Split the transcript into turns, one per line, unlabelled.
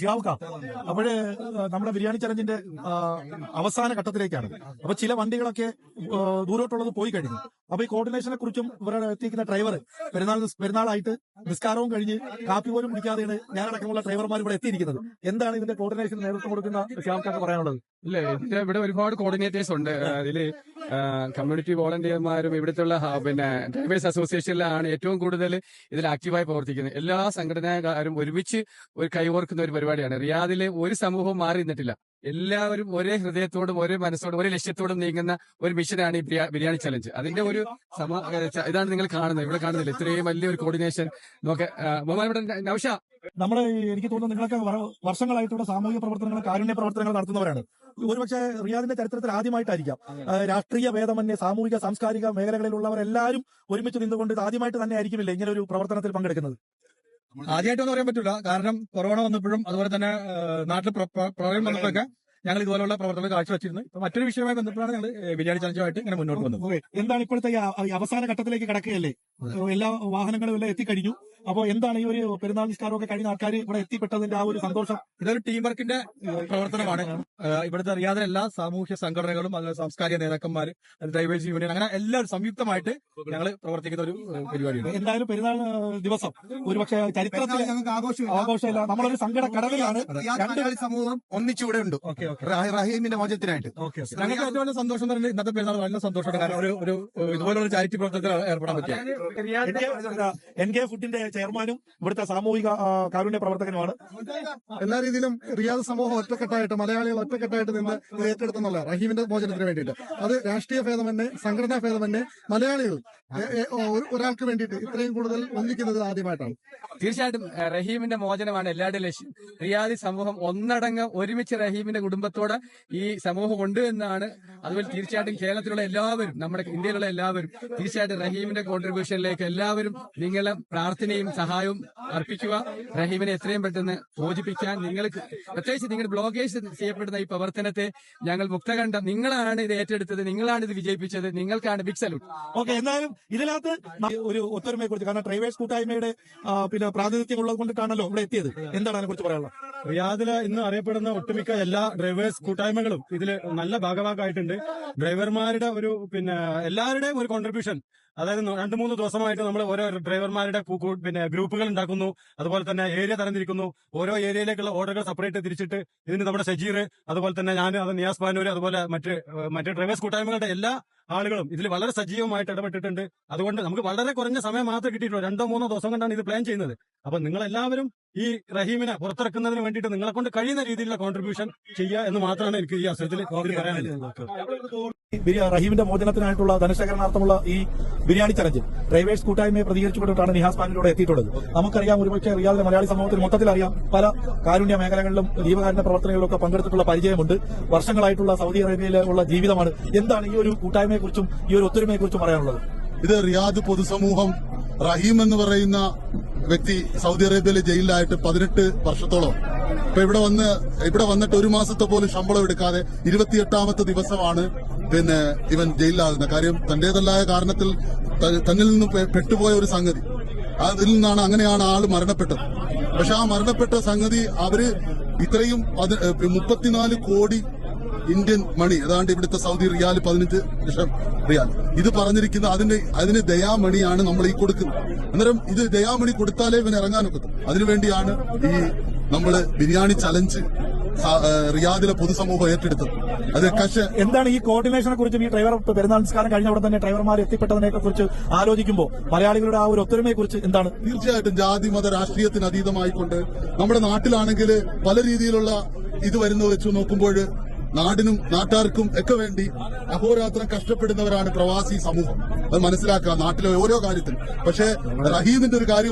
ഷിയാവുക്ക അപ്പോഴ് നമ്മുടെ ബിരിയാണി ചലഞ്ചിന്റെ അവസാന ഘട്ടത്തിലേക്കാണ്. അപ്പൊ ചില വണ്ടികളൊക്കെ ദൂരോട്ടുള്ളത് പോയി കഴിഞ്ഞു. അപ്പൊ ഈ കോർഡിനേഷനെ കുറിച്ചും ഇവരുടെ എത്തിക്കുന്ന ഡ്രൈവർ പെരുന്നാൾ പെരുന്നാളായിട്ട് നിസ്കാരവും കഴിഞ്ഞ് കാപ്പി പോലും കുടിക്കാതെയാണ് ഞാനടക്കമുള്ള ഡ്രൈവർമാർ ഇവിടെ എത്തിയിരിക്കുന്നത്. എന്താണ് ഇതിന്റെ കോർഡിനേഷൻ നേതൃത്വം കൊടുക്കുന്ന ഷിയാവുക്കാക്ക് പറയാനുള്ളത്?
ഇല്ല ഇവിടെ ഒരുപാട് കോർഡിനേറ്റേഴ്സ് ഉണ്ട്. അതിൽ കമ്മ്യൂണിറ്റി വോളണ്ടിയർമാരും ഇവിടുത്തെ പിന്നെ ഡ്രൈവേഴ്സ് അസോസിയേഷനിലാണ് ഏറ്റവും കൂടുതൽ ഇതിൽ ആക്റ്റീവായി പ്രവർത്തിക്കുന്നത്. എല്ലാ സംഘടനക്കാരും ഒരുമിച്ച് ഒരു കൈകോർക്കുന്ന ഒരു പരിപാടിയാണ്. റിയാദിലെ ഒരു സമൂഹം മാറി നിന്നിട്ടില്ല എല്ലാവരും ഒരേ ഹൃദയത്തോടും ഒരേ മനസ്സോടും ഒരേ ലക്ഷ്യത്തോടും നീങ്ങുന്ന ഒരു മിഷനാണ് ഈ ബിരിയാണി ചലഞ്ച് അതിന്റെ ഒരു സമ ഇതാണ് നിങ്ങൾ കാണുന്നത്. ഇവിടെ കാണുന്നില്ല? ഇത്രയും വലിയൊരു കോർഡിനേഷൻ നമുക്ക് ഇവിടെ നൗഷ.
നമ്മുടെ എനിക്ക് തോന്നുന്നു നിങ്ങളൊക്കെ വർഷങ്ങളായിട്ട് വർഷങ്ങളായിട്ടുള്ള സാമൂഹിക പ്രവർത്തനങ്ങൾ കാരുണ്യ പ്രവർത്തനങ്ങൾ നടത്തുന്നവരാണ്. ഒരുപക്ഷെ റിയാദിന്റെ ചരിത്രത്തിൽ ആദ്യമായിട്ടായിരിക്കാം. രാഷ്ട്രീയ ഭേദമന്യേ സാമൂഹിക സാംസ്കാരിക മേഖലകളിലുള്ളവരെല്ലാവരും ഒരുമിച്ച് നിന്നുകൊണ്ട് ആദ്യമായിട്ട് തന്നെ ആയിരിക്കുമില്ല ഇങ്ങനെ ഒരു പ്രവർത്തനത്തിൽ പങ്കെടുക്കുന്നത്?
ആദ്യമായിട്ടൊന്നും പറയാൻ പറ്റില്ല കാരണം കൊറോണ വന്നപ്പോഴും അതുപോലെ തന്നെ നാട്ടിൽ പ്ര- പ്ര- പ്രളയം വന്നപ്പോഴൊക്കെ ഞങ്ങൾ ഇതുപോലുള്ള പ്രവർത്തനങ്ങൾ കാഴ്ചവെച്ചിരുന്നു ഇപ്പൊ മറ്റൊരു വിഷയമായി ബന്ധപ്പെട്ടാണ് ഞങ്ങൾ ബിരിയാണി ചലഞ്ചുമായിട്ട് ഇങ്ങനെ മുന്നോട്ട് വന്നത്
എന്താണ് ഇപ്പോഴത്തെ അവസാന ഘട്ടത്തിലേക്ക് കിടക്കുകയല്ലേ എല്ലാ വാഹനങ്ങളും എല്ലാം എത്തിക്കഴിഞ്ഞു അപ്പോൾ എന്താണ് ഈ ഒരു പെരുന്നാൾ നിസ്കാരമൊക്കെ കഴിഞ്ഞ ആൾക്കാർ ഇവിടെ എത്തിപ്പെട്ടതിന്റെ ആ ഒരു സന്തോഷം?
ഇതൊരു ടീം വർക്കിന്റെ പ്രവർത്തനമാണ്. ഇവിടുത്തെ അറിയാതെ എല്ലാ സാമൂഹ്യ സംഘടനകളും അതുപോലെ സാംസ്കാരിക നേതാക്കന്മാർ ഡ്രൈവേഴ്സ് യൂണിയൻ അങ്ങനെ എല്ലാവരും സംയുക്തമായിട്ട് ഞങ്ങൾ പ്രവർത്തിക്കുന്ന ഒരു പരിപാടിയാണ്.
എന്തായാലും പെരുന്നാൾ ദിവസം. ഒരുപക്ഷെ ചരിത്രത്തിൽ
ഞങ്ങൾക്ക് ആഘോഷമില്ല.
ആഘോഷമില്ല. നമ്മളൊരു സങ്കട കടവിലാണ്
സമൂഹം ഒന്നിച്ചുകൂടെ ഉണ്ട്. റഹീമിന്റെ മോചനത്തിനായിട്ട്.
ഞങ്ങൾക്ക് ഏറ്റവും വലിയ സന്തോഷം എന്ന് പറയുന്നത് ഇന്നത്തെ പെരുന്നാൾ വളരെ സന്തോഷമാണ് കാരണം ഒരു ഇതുപോലെ ഇതുപോലുള്ള ഒരു ചാരിറ്റി പ്രവർത്തനത്തിൽ ഏർപ്പെടാൻ പറ്റിയ.
എൻ കെ ഫുഡിന്റെ ചെയർമാനും ഇവിടുത്തെ സാമൂഹിക കാരുണ്യ പ്രവർത്തകനുമാണ്.
എല്ലാ രീതിയിലും റിയാദ് സമൂഹം ഒറ്റക്കെട്ടായിട്ട് മലയാളികൾ ഒറ്റക്കെട്ടായിട്ട് നിന്ന് ഇത് ഏറ്റെടുത്തെന്നുള്ള റഹീമിന്റെ മോചനത്തിന് വേണ്ടിയിട്ട്. അത് രാഷ്ട്രീയ ഭേദം തന്നെ സംഘടനാ ഭേദം തന്നെ മലയാളികൾ ഒരാൾക്ക് വേണ്ടിയിട്ട് ഇത്രയും കൂടുതൽ ഒന്നിക്കുന്നത് ആദ്യമായിട്ടാണ്.
തീർച്ചയായിട്ടും റഹീമിന്റെ മോചനമാണ് എല്ലാവരുടെയും ലക്ഷ്യം. റിയാദി സമൂഹം ഒന്നടങ്ങ് ഒരുമിച്ച് റഹീമിന്റെ കുടുംബത്തോടെ ഈ സമൂഹം ഉണ്ട് എന്നാണ്. അതുപോലെ തീർച്ചയായിട്ടും കേരളത്തിലുള്ള എല്ലാവരും നമ്മുടെ ഇന്ത്യയിലുള്ള എല്ലാവരും തീർച്ചയായിട്ടും റഹീമിന്റെ കോൺട്രിബ്യൂഷനിലേക്ക് എല്ലാവരും നിങ്ങളെ പ്രാർത്ഥനയും സഹായവും അർപ്പിക്കുക. റഹീമിനെ എത്രയും പെട്ടെന്ന് മോചിപ്പിക്കാൻ നിങ്ങൾക്ക് പ്രത്യേകിച്ച് നിങ്ങൾ ബ്ലോഗേഴ്സ് ചെയ്യപ്പെടുന്ന ഈ പ്രവർത്തനത്തെ ഞങ്ങൾ മുക്തകണ്ഠം. നിങ്ങളാണ് ഇത് ഏറ്റെടുത്തത് നിങ്ങളാണ് ഇത് വിജയിപ്പിച്ചത് നിങ്ങൾക്കാണ് ബിഗ് സല്യൂട്ട്
ഓക്കെ എന്നാലും ഇതിനകത്ത് ഒരു ഒത്തൊരുമയെ കുറിച്ച് കാരണം ഡ്രൈവേഴ്സ് കൂട്ടായ്മയുടെ പിന്നെ പ്രാതിനിധ്യം ഉള്ളത് കൊണ്ടിട്ടാണല്ലോ ഇവിടെ എത്തിയത്. എന്താണ് അതിനെ കുറിച്ച് പറയാനുള്ളത്?
റിയാദിൽ ഇന്ന് അറിയപ്പെടുന്ന ഒട്ടുമിക്ക എല്ലാ ഡ്രൈവേഴ്സ് കൂട്ടായ്മകളും ഇതിൽ നല്ല ഭാഗഭാഗമായിട്ടുണ്ട് ഡ്രൈവർമാരുടെ ഒരു പിന്നെ എല്ലാവരുടെയും ഒരു കോൺട്രിബ്യൂഷൻ അതായത് രണ്ടു മൂന്ന് ദിവസമായിട്ട് നമ്മൾ ഓരോ ഡ്രൈവർമാരുടെ പിന്നെ ഗ്രൂപ്പുകൾ ഉണ്ടാക്കുന്നു. അതുപോലെ തന്നെ ഏരിയ തരംതിരിക്കുന്നു. ഓരോ ഏരിയയിലേക്കുള്ള ഓർഡറുകൾ സെപ്പറേറ്റ് തിരിച്ചിട്ട് ഇതിന് നമ്മുടെ സജീർ അതുപോലെ തന്നെ ഞാൻ നിയാസ് പാനൂര് അതുപോലെ മറ്റു മറ്റ് ഡ്രൈവേഴ്സ് കൂട്ടായ്മകളുടെ എല്ലാ ആളുകളും ഇതിൽ വളരെ സജീവമായിട്ട് ഇടപെട്ടിട്ടുണ്ട്. അതുകൊണ്ട് നമുക്ക് വളരെ കുറഞ്ഞ സമയം മാത്രമേ കിട്ടിയിട്ടുള്ളൂ. രണ്ടോ മൂന്നോ ദിവസം കൊണ്ടാണ് ഇത് പ്ലാൻ ചെയ്യുന്നത്. അപ്പൊ നിങ്ങൾ എല്ലാവരും ഈ റഹീമിനെ പുറത്തിറക്കുന്നതിന് വേണ്ടിയിട്ട് നിങ്ങളെ കൊണ്ട് കഴിയുന്ന രീതിയിലുള്ള കോൺട്രിബ്യൂഷൻ ചെയ്യുക എന്ന് മാത്രമാണ് എനിക്ക് ഈ അവസരത്തിൽ പറയാനുള്ളത്.
റഹീമിന്റെ മോചനത്തിനായിട്ടുള്ള ധനശേഖരണാർത്ഥമുള്ള ഈ ബിരിയാണി ചലഞ്ച് ഡ്രൈവേഴ്സ് കൂട്ടായ്മയെ പ്രതികരിച്ചുകൊണ്ടിട്ടാണ് നിഹാസ് പാനിലൂടെ എത്തിയിട്ടുള്ളത്. നമുക്കറിയാം ഒരുപക്ഷെ റിയാദിലെ മലയാളി സമൂഹത്തിൽ മൊത്തത്തിൽ അറിയാം പല കാരുണ്യ മേഖലകളിലും ജീവകാരുണ്യ പ്രവർത്തനങ്ങളിലൊക്കെ പങ്കെടുത്തിട്ടുള്ള പരിചയമുണ്ട്. വർഷങ്ങളായിട്ടുള്ള സൗദി അറേബ്യയിലുള്ള ജീവിതമാണ്. എന്താണ് ഈ ഒരു കൂട്ടായ്മയെക്കുറിച്ചും ഈ ഒരു ഒത്തൊരുമയെക്കുറിച്ചും പറയാനുള്ളത്?
ഇത് റിയാദ് പൊതുസമൂഹം റഹീം എന്ന് പറയുന്ന വ്യക്തി സൗദി അറേബ്യയിലെ ജയിലിലായിട്ട് പതിനെട്ട് വർഷത്തോളം. ഇപ്പൊ ഇവിടെ വന്ന് ഇവിടെ വന്നിട്ട് ഒരു മാസത്തെ പോലും ശമ്പളം എടുക്കാതെ ഇരുപത്തിയെട്ടാമത്തെ ദിവസമാണ് പിന്നെ ഇവൻ ജയിലിലാകുന്ന കാര്യം തന്റേതല്ലായ കാരണത്തിൽ തന്നിൽ നിന്ന് പെട്ടുപോയ ഒരു സംഗതി. അതിൽ നിന്നാണ് അങ്ങനെയാണ് ആൾ മരണപ്പെട്ടത്. പക്ഷെ ആ മരണപ്പെട്ട സംഗതി അവർ ഇത്രയും മുപ്പത്തിനാല് കോടി ഇന്ത്യൻ മണി ഏതാണ്ട് ഇവിടുത്തെ സൗദി റിയാൽ പതിനഞ്ച് ലക്ഷം റിയാൽ. ഇത് പറഞ്ഞിരിക്കുന്ന അതിന്റെ അതിന് ദയാമണിയാണ് നമ്മൾ ഈ കൊടുക്കുന്നത്. അന്നേരം ഇത് ദയാമണി കൊടുത്താലേ ഇവന് ഇറങ്ങാനൊക്കത്തു അതിനുവേണ്ടിയാണ് ഈ നമ്മൾ ബിരിയാണി ചലഞ്ച് റിയാദിലെ പൊതുസമൂഹം ഏറ്റെടുത്തത്. അത് കശ
എന്താണ് ഈ കോർഡിനേഷനെ കുറിച്ചും ഈ ഡ്രൈവർ പെരുന്നാൾ നിസ്കാരം കഴിഞ്ഞ അവിടെ തന്നെ ഡ്രൈവർമാർ എത്തിപ്പെട്ടതിനെ കുറിച്ച് ആലോചിക്കുമ്പോൾ മലയാളികളുടെ ആ ഒരു ഒത്തൊരുമയെ കുറിച്ച് എന്താണ്?
തീർച്ചയായിട്ടും ജാതി മത രാഷ്ട്രീയത്തിന് അതീതമായിക്കൊണ്ട് നമ്മുടെ നാട്ടിലാണെങ്കിൽ പല രീതിയിലുള്ള ഇത് വരുന്നത് വെച്ച് നോക്കുമ്പോൾ നാടിനും നാട്ടാർക്കും ഒക്കെ വേണ്ടി അഹോരാത്രം കഷ്ടപ്പെടുന്നവരാണ് പ്രവാസി സമൂഹം. അത് മനസ്സിലാക്കുക നാട്ടിലെ ഓരോ കാര്യത്തിലും. പക്ഷേ റഹീമിന്റെ ഒരു കാര്യം